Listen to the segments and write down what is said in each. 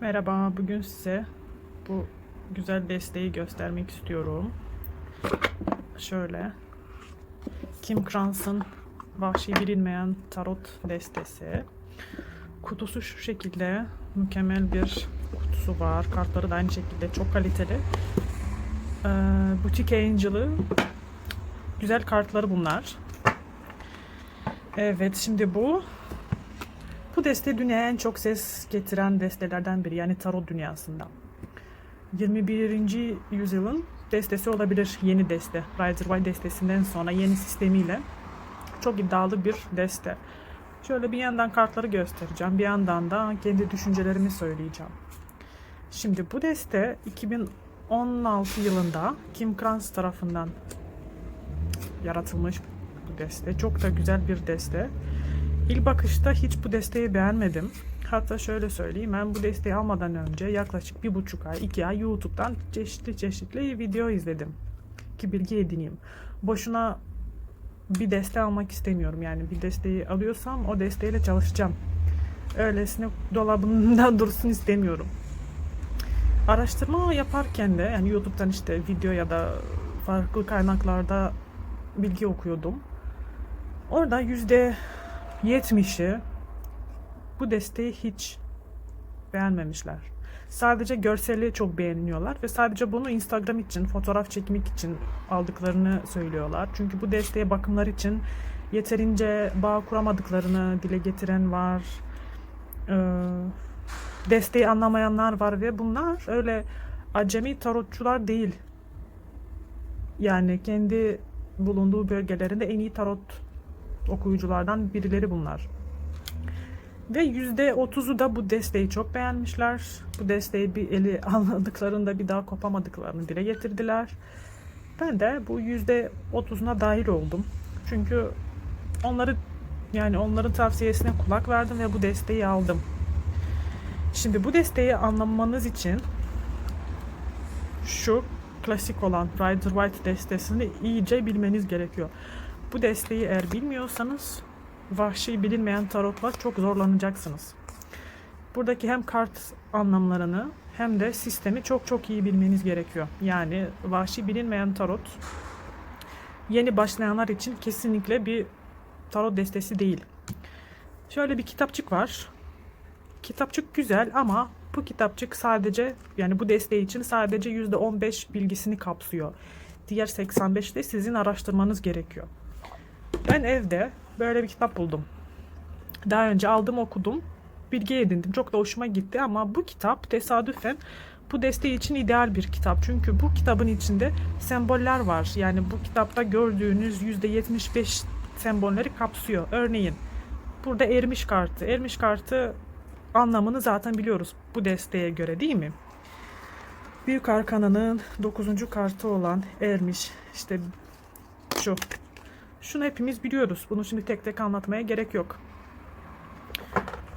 Merhaba, bugün size bu güzel desteği göstermek istiyorum. Şöyle. Kim Kranz'ın Vahşi Bilinmeyen Tarot Destesi. Kutusu şu şekilde. Mükemmel bir kutusu var. Kartları da aynı şekilde çok kaliteli. Ee, Boutique Angel'ı güzel kartları bunlar. Evet, şimdi bu bu deste dünyaya en çok ses getiren destelerden biri. Yani tarot dünyasında. 21. yüzyılın destesi olabilir. Yeni deste. Rider Waite destesinden sonra yeni sistemiyle çok iddialı bir deste. Şöyle bir yandan kartları göstereceğim. Bir yandan da kendi düşüncelerimi söyleyeceğim. Şimdi bu deste 2016 yılında Kim Kranz tarafından yaratılmış bu deste. Çok da güzel bir deste. İlk bakışta hiç bu desteği beğenmedim. Hatta şöyle söyleyeyim ben bu desteği almadan önce yaklaşık bir buçuk ay, iki ay YouTube'dan çeşitli çeşitli video izledim. Ki bilgi edineyim. Boşuna bir deste almak istemiyorum. Yani bir desteği alıyorsam o desteğiyle çalışacağım. Öylesine dolabımda dursun istemiyorum. Araştırma yaparken de yani YouTube'dan işte video ya da farklı kaynaklarda bilgi okuyordum. Orada yüzde 70'i bu desteği hiç beğenmemişler. Sadece görseli çok beğeniyorlar ve sadece bunu Instagram için, fotoğraf çekmek için aldıklarını söylüyorlar. Çünkü bu desteğe bakımlar için yeterince bağ kuramadıklarını dile getiren var. Ee, desteği anlamayanlar var ve bunlar öyle acemi tarotçular değil. Yani kendi bulunduğu bölgelerinde en iyi tarot okuyuculardan birileri bunlar. Ve yüzde otuzu da bu desteği çok beğenmişler. Bu desteği bir eli aldıklarında bir daha kopamadıklarını dile getirdiler. Ben de bu yüzde otuzuna dahil oldum. Çünkü onları yani onların tavsiyesine kulak verdim ve bu desteği aldım. Şimdi bu desteği anlamanız için şu klasik olan Rider Waite destesini iyice bilmeniz gerekiyor. Bu desteği eğer bilmiyorsanız vahşi bilinmeyen tarotla çok zorlanacaksınız. Buradaki hem kart anlamlarını hem de sistemi çok çok iyi bilmeniz gerekiyor. Yani vahşi bilinmeyen tarot yeni başlayanlar için kesinlikle bir tarot destesi değil. Şöyle bir kitapçık var. Kitapçık güzel ama bu kitapçık sadece yani bu desteği için sadece %15 bilgisini kapsıyor. Diğer 85 de sizin araştırmanız gerekiyor. Ben evde böyle bir kitap buldum. Daha önce aldım okudum. Bilgi edindim. Çok da hoşuma gitti ama bu kitap tesadüfen bu desteği için ideal bir kitap. Çünkü bu kitabın içinde semboller var. Yani bu kitapta gördüğünüz %75 sembolleri kapsıyor. Örneğin burada ermiş kartı. Ermiş kartı anlamını zaten biliyoruz bu desteğe göre değil mi? Büyük Arkana'nın 9. kartı olan ermiş işte şu şunu hepimiz biliyoruz. Bunu şimdi tek tek anlatmaya gerek yok.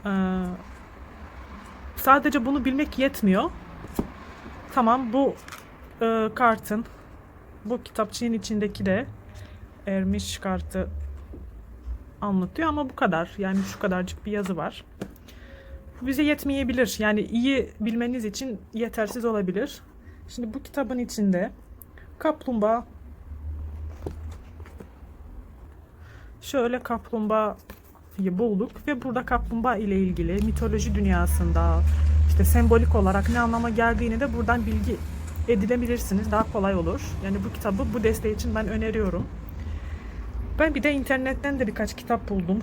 Ee, sadece bunu bilmek yetmiyor. Tamam bu e, kartın bu kitapçığın içindeki de ermiş kartı anlatıyor ama bu kadar. Yani şu kadarcık bir yazı var. Bu bize yetmeyebilir. Yani iyi bilmeniz için yetersiz olabilir. Şimdi bu kitabın içinde kaplumbağa şöyle kaplumbağayı bulduk ve burada kaplumbağa ile ilgili mitoloji dünyasında işte sembolik olarak ne anlama geldiğini de buradan bilgi edinebilirsiniz. Daha kolay olur. Yani bu kitabı bu desteği için ben öneriyorum. Ben bir de internetten de birkaç kitap buldum.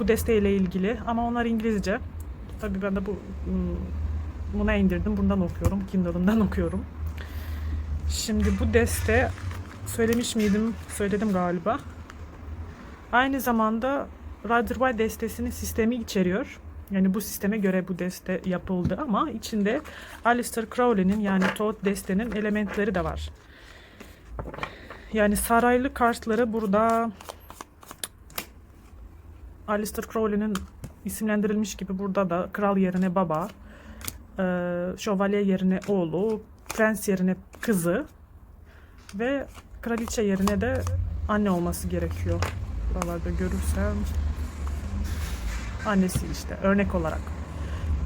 Bu desteğiyle ilgili ama onlar İngilizce. Tabii ben de bu buna indirdim. Bundan okuyorum. Kindle'ımdan okuyorum. Şimdi bu deste söylemiş miydim? Söyledim galiba. Aynı zamanda Waite destesinin sistemi içeriyor. Yani bu sisteme göre bu deste yapıldı ama içinde Aleister Crowley'nin yani Thoth destenin elementleri de var. Yani saraylı kartları burada Aleister Crowley'nin isimlendirilmiş gibi burada da kral yerine baba, e, şövalye yerine oğlu, prens yerine kızı ve kraliçe yerine de anne olması gerekiyor. Buralarda görürsem annesi işte örnek olarak.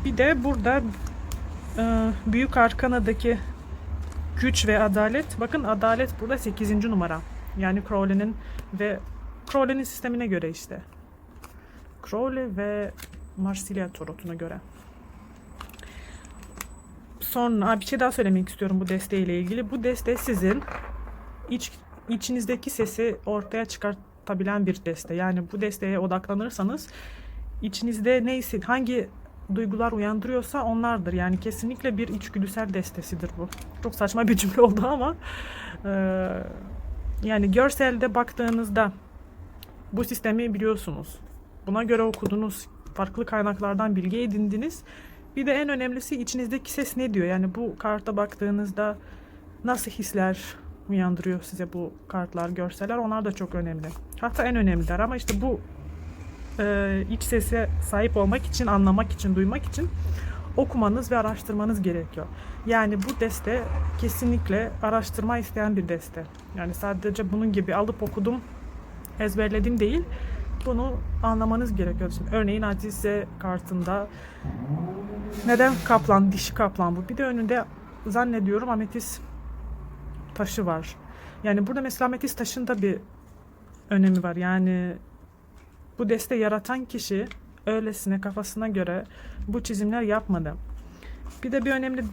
Bir de burada e, büyük arkanadaki güç ve adalet. Bakın adalet burada 8. numara. Yani Crowley'nin ve Crowley'nin sistemine göre işte. Crowley ve Marsilya Tarot'una göre. Sonra bir şey daha söylemek istiyorum bu desteğiyle ilgili. Bu deste sizin iç, içinizdeki sesi ortaya çıkartabilen bir deste. Yani bu desteğe odaklanırsanız içinizde neyse hangi duygular uyandırıyorsa onlardır. Yani kesinlikle bir içgüdüsel destesidir bu. Çok saçma bir cümle oldu ama e, yani görselde baktığınızda bu sistemi biliyorsunuz. Buna göre okudunuz. Farklı kaynaklardan bilgi edindiniz. Bir de en önemlisi içinizdeki ses ne diyor? Yani bu karta baktığınızda nasıl hisler uyandırıyor size bu kartlar, görseller? Onlar da çok önemli. Hatta en önemliler ama işte bu e, iç sese sahip olmak için, anlamak için, duymak için okumanız ve araştırmanız gerekiyor. Yani bu deste kesinlikle araştırma isteyen bir deste. Yani sadece bunun gibi alıp okudum, ezberledim değil. Bunu anlamanız gerekiyor. Şimdi örneğin Azize kartında neden kaplan, dişi kaplan bu? Bir de önünde zannediyorum ametis taşı var. Yani burada mesela ametis taşında bir önemi var. Yani bu deste yaratan kişi öylesine kafasına göre bu çizimler yapmadı. Bir de bir önemli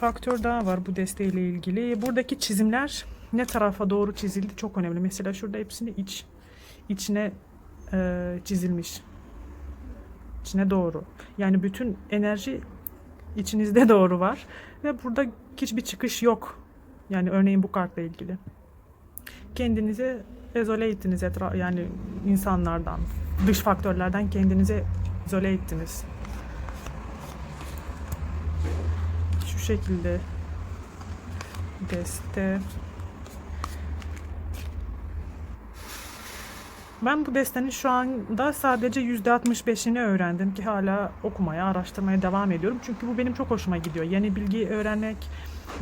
faktör daha var bu desteğiyle ilgili. Buradaki çizimler ne tarafa doğru çizildi çok önemli. Mesela şurada hepsini iç içine e, çizilmiş. İçine doğru. Yani bütün enerji içinizde doğru var ve burada hiçbir çıkış yok. Yani örneğin bu kartla ilgili. Kendinizi izole ettiniz etra yani insanlardan, dış faktörlerden kendinizi izole ettiniz. Şu şekilde deste Ben bu destenin şu anda sadece %65'ini öğrendim ki hala okumaya, araştırmaya devam ediyorum. Çünkü bu benim çok hoşuma gidiyor. Yeni bilgi öğrenmek,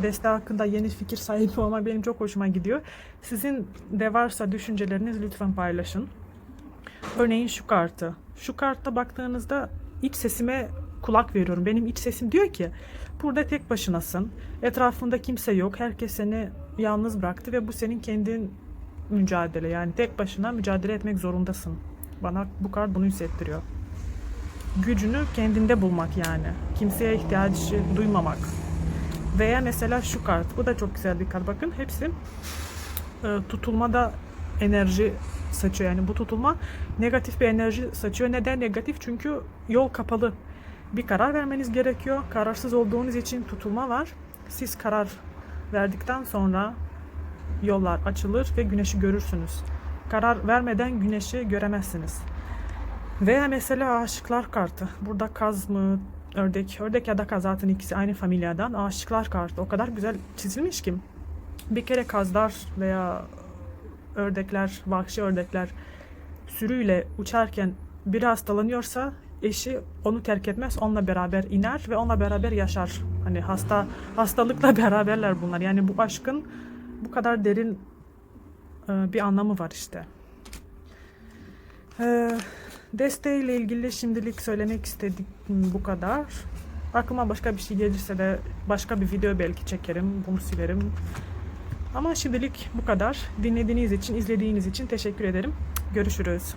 deste hakkında yeni fikir sahibi olmak benim çok hoşuma gidiyor. Sizin de varsa düşünceleriniz lütfen paylaşın. Örneğin şu kartı. Şu kartta baktığınızda iç sesime kulak veriyorum. Benim iç sesim diyor ki burada tek başınasın. Etrafında kimse yok. Herkes seni yalnız bıraktı ve bu senin kendin mücadele. Yani tek başına mücadele etmek zorundasın. Bana bu kart bunu hissettiriyor. Gücünü kendinde bulmak yani. Kimseye ihtiyacı duymamak. Veya mesela şu kart. Bu da çok güzel bir kart. Bakın hepsi e, tutulmada enerji saçıyor. Yani bu tutulma negatif bir enerji saçıyor. Neden negatif? Çünkü yol kapalı. Bir karar vermeniz gerekiyor. Kararsız olduğunuz için tutulma var. Siz karar verdikten sonra yollar açılır ve güneşi görürsünüz. Karar vermeden güneşi göremezsiniz. Veya mesela aşıklar kartı. Burada kaz mı, ördek, ördek ya da kaz zaten ikisi aynı familyadan. Aşıklar kartı o kadar güzel çizilmiş ki. Bir kere kazlar veya ördekler, vahşi ördekler sürüyle uçarken biri hastalanıyorsa eşi onu terk etmez, onunla beraber iner ve onunla beraber yaşar. Hani hasta hastalıkla beraberler bunlar. Yani bu aşkın bu kadar derin e, bir anlamı var işte. E, desteğiyle ilgili şimdilik söylemek istedik bu kadar. Aklıma başka bir şey gelirse de başka bir video belki çekerim, bunu silerim. Ama şimdilik bu kadar. Dinlediğiniz için, izlediğiniz için teşekkür ederim. Görüşürüz.